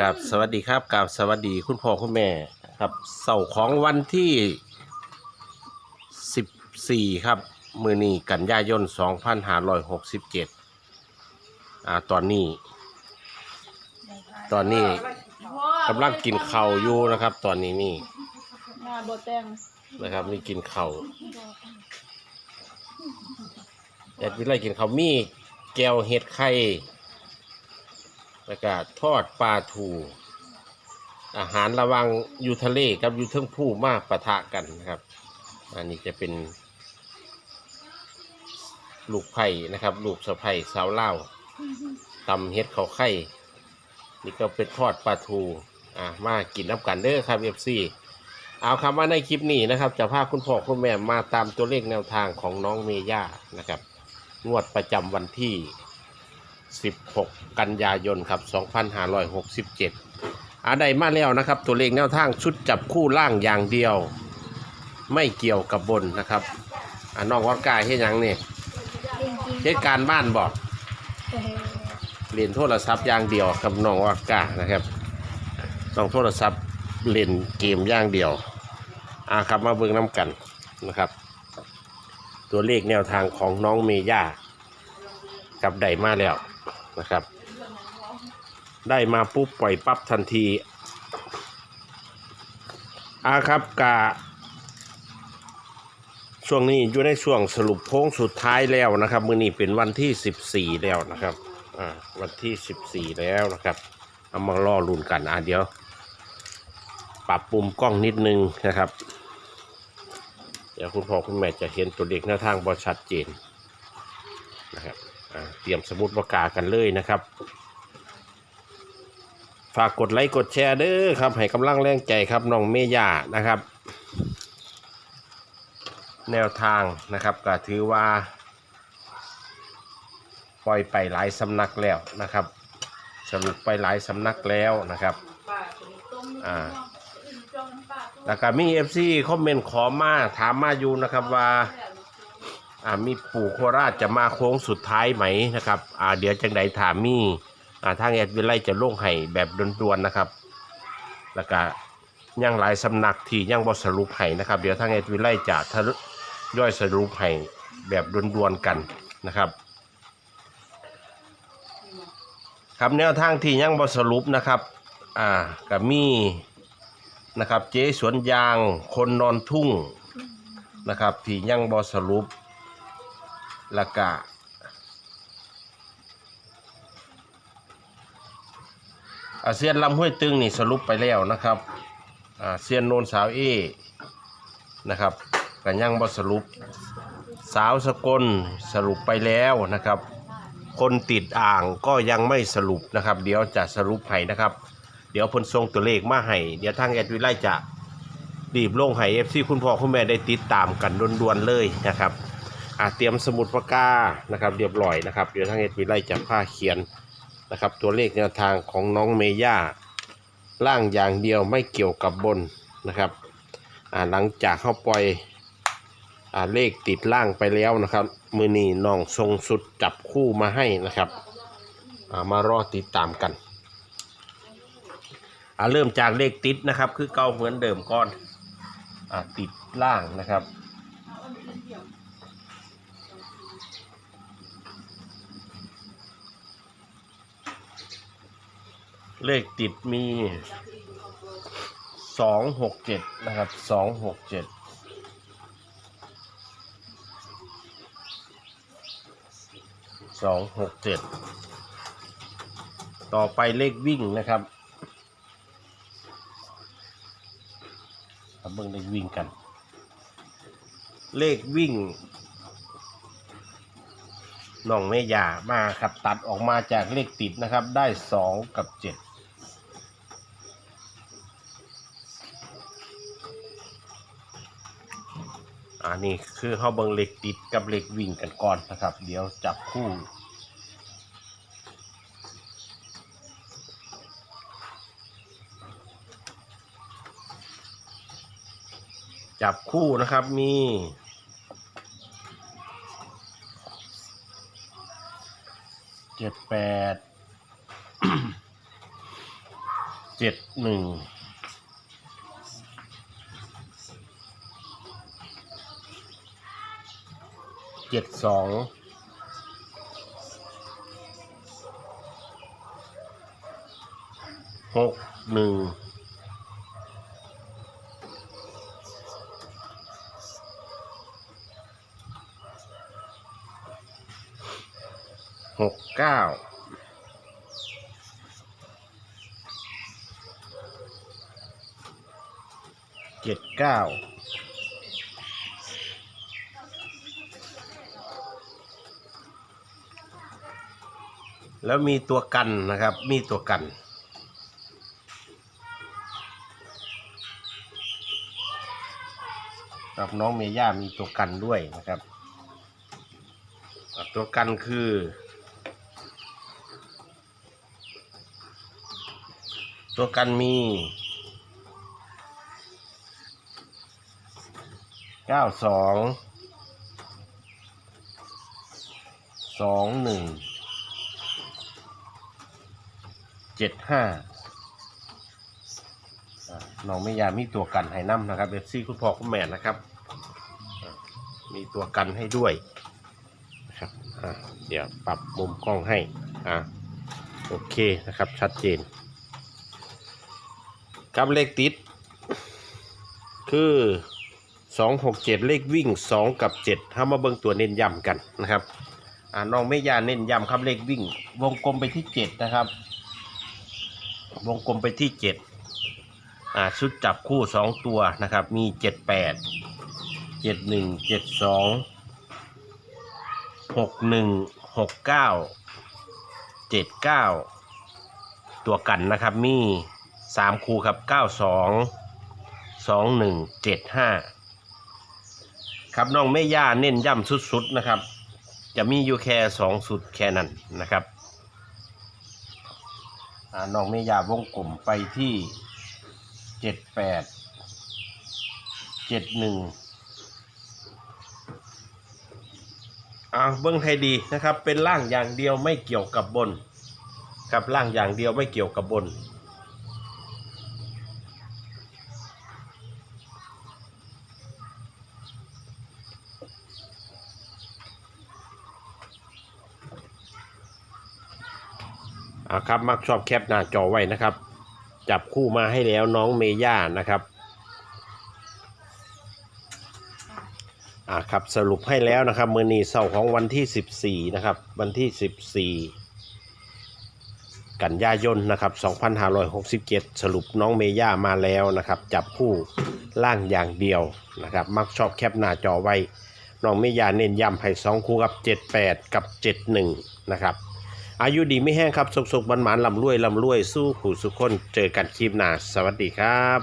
กับสวัสดีครับกับสวัสดีคุณพ่อคุณแม่ครับเสาร์ของวันที่ 14 ครับ มือนี้กันยายน 2567อ่าตอนนี้ ตอนนี้กำลังกินเข่าวอยู่นะครับ ตอนนี้นี่มาบแตงนะครับนี่กินเข่าวแอดวิไลกินข้าวมีแก้วเห็ดไข่ แล้วก็ทอดปลาทู อาหารระวังอยู่ทะเลกับอยู่เทิงผู้มากปะทะกันนะครับ อันนี้จะเป็นลูกไผ่นะครับ ลูกสะไผ่สาวเล่าตำเห็ดเขาไข่ นี่ก็เป็นทอดปลาทู อะมากินน้ำกันเด้อครับเอฟซีเอาคำว่าในคลิปนี้นะครับ จะพาคุณพ่อคุณแม่มาตามตัวเลขแนวทางของน้องเมย่านะครับ งวดประจำวันที่ 16 กันยายนครับ 2567อาได้มาแล้วนะครับ ตัวเลขแนวทางชุดจับคู่ล่างอย่างเดียว ไม่เกี่ยวกับบนนะครับอ่าน้องวัดกายเฮ็ดหยังนี่เหตุการณ์บ้านบอกเรียนโทรศัพท์อย่างเดียวกับน้องวัดกานะครับน้องโทรศัพท์เล่นเกมอย่างเดียวอ่าครับมาเบิ่งน้ำกันนะครับ ตัวเลขแนวทางของน้องเมย่ากับไดมาแล้ว นะครับ ได้มาปุ๊บปล่อยปั๊บทันทีอาครับกะช่วงนี้อยู่ในช่วงสรุปโค้งสุดท้ายแล้วนะครับ มื้อนี้เป็นวันที่ 14 แล้วนะครับอ่าวันที่ 14 แล้วนะครับ เอามารอลุนกันอะเดี๋ยว ปรับปุ่มกล้องนิดนึงนะครับ เดี๋ยวคุณพ่อคุณแม่จะเห็นตัวเลขหน้าทางบอชัดเจนนะครับ รียมสมุดปากกากันเลยนะครับ ฝากกดไลค์กดแชร์เด้อครับให้กำลังแรงใจครับน้องเมย่านะครับ แนวทางนะครับก็ถือว่า ปล่อยไปหลายสำนักแล้วนะครับ สรุปไปหลายสำนักแล้วนะครับอ่าแล้วก็มีเอฟซีคอมเมนต์ขอมาถามมาอยู่นะครับว่า อ่ามีปู่โคราชจะมาโค้งสุดท้ายไหมนะครับอ่าเดี๋ยวจังใดถามมีอ่าทางแอดวิไลจะลงให้แบบด่วนๆนะครับ แล้วก็ยังหลายสำนักที่ยังบอสรุปให้นะครับ เดี๋ยวทางแอดวิไลจะทะย่อยสรุปให้แบบด่วนๆกันนะครับครับแนวทางที่ยังบอสรุปนะครับอ่าก็มีนะครับเจ๊สวนยางคนนอนทุ่งนะครับที่ยังบอสรุป ล้วก็อาเซียนลำห้วยตึงนี่สรุปไปแล้วนะครับอาเซียนโนนสาวเอนะครับก็ยังบอสรุป สาวสกลสรุปไปแล้วนะครับ คนติดอ่างก็ยังไม่สรุปนะครับ เดี๋ยวจะสรุปให้นะครับ เดี๋ยวเพิ่นส่งตัวเลขมาให้เดี๋ยวทางแอดวิไลจะรีบลงให้เอฟซีคุณพ่อคุณแม่ได้ติดตามกันด่วนๆเลยนะครับ อาเตรียมสมุดปากกานะครับเรียบร้อยนะครับเดี๋ยวทางแอดวิไลจะพาเขียนนะครับ ตัวเลขแนวทางของน้องเมย่าล่างอย่างเดียวไม่เกี่ยวกับบนนะครับหลังจากเข้าปล่อยอเลขติดล่างไปแล้วนะครับ มือนีน้องทรงสุดจับคู่มาให้นะครับามารอติดตามกันเริ่มจากเลขติดนะครับ คือเก่าเหมือนเดิมก่อนอติดล่างนะครับ เลขติดมีสองหกเจ็ดนะครับสองหกเจ็ดสองหกเจ็ดต่อไปเลขวิ่งนะครับเบิ่งเลขวิ่งกัน เลขวิ่งน้องเมยามาครับตัดออกมาจากเลขติดนะครับ ได้สองกับเจ็ด อันนี้คือเขาเบิงเหลขติดกับเหลขวิ่งกันก่อนนะครับ เดี๋ยวจับคู่จับคู่นะครับมีเจ็ดแปดเจ็ดหนึ่ง เจ็ดสองหกหนึ่งหกเก้าเจ็ดเก้า แล้วมีตัวกันนะครับ มีตัวกัน กับน้องเมย่ามีตัวกันด้วยนะครับ ตัวกันคือตัวกันมี เก้าสอง สองหนึ่ง เจ็ดห้าน้องไม่ยามีตัวกันให้น้ำนะครับเอฟซีคุณพ่อคุณแม่นะครับ มีตัวกันให้ด้วยนะครับเดี๋ยวปรับมุมกล้องให้อะโอเคนะครับ ชัดเจนครับเลขติด คือสองหกเจ็ดเลขวิ่งสองกับเจ็ดถ้ามาเบิ่งตัวเน้นย้ำกันนะครับน้องไม่ยาเน้นย้ำครับเลขวิ่ง วงกลมไปที่เจ็ดนะครับ วงกลมไปที่เจ็ดอ่าชุดจับคู่สองตัวนะครับ มีเจ็ดแปดเจ็ดหนึ่งเจ็ดสองหกหนึ่งหกเก้าเจ็ดเก้าตัวกันนะครับ มีสามคู่ครับเก้าสองสองหนึ่งเจ็ดห้าครับน้องแม่ย่าเน้นย้ำสุดๆนะครับ จะมีอยู่แค่สองสุดแค่นั้นนะครับ น้องเมียาวงกลมไปที่เจ็ดแปดเจ็ดหนึ่งอ่าเบื้องให้ดีนะครับ เป็นล่างอย่างเดียวไม่เกี่ยวกับบนกับล่างอย่างเดียวไม่เกี่ยวกับบน อ่าครับ มักชอบแคปหน้าจอไว้นะครับ จับคู่มาให้แล้วน้องเมย่านะครับอ่าครับสรุปให้แล้วนะครับมือนีเสาร์ของวันที่ 14 นะครับ วันที่ 14 กันยายนนะครับ 2567 สรุปน้องเมย่ามาแล้วนะครับ จับคู่ล่างอย่างเดียวนะครับ มักชอบแคปหน้าจอไว้น้องเมย่าเน้นย้ำให้สองคู่กับ 78 กับ 71 นะครับ อายุดีไม่แห้งครับสุกๆมันหมานลำรวยลำรวยสู้ขู่สุขคนเจอกันคลิปหน้าสวัสดีครับ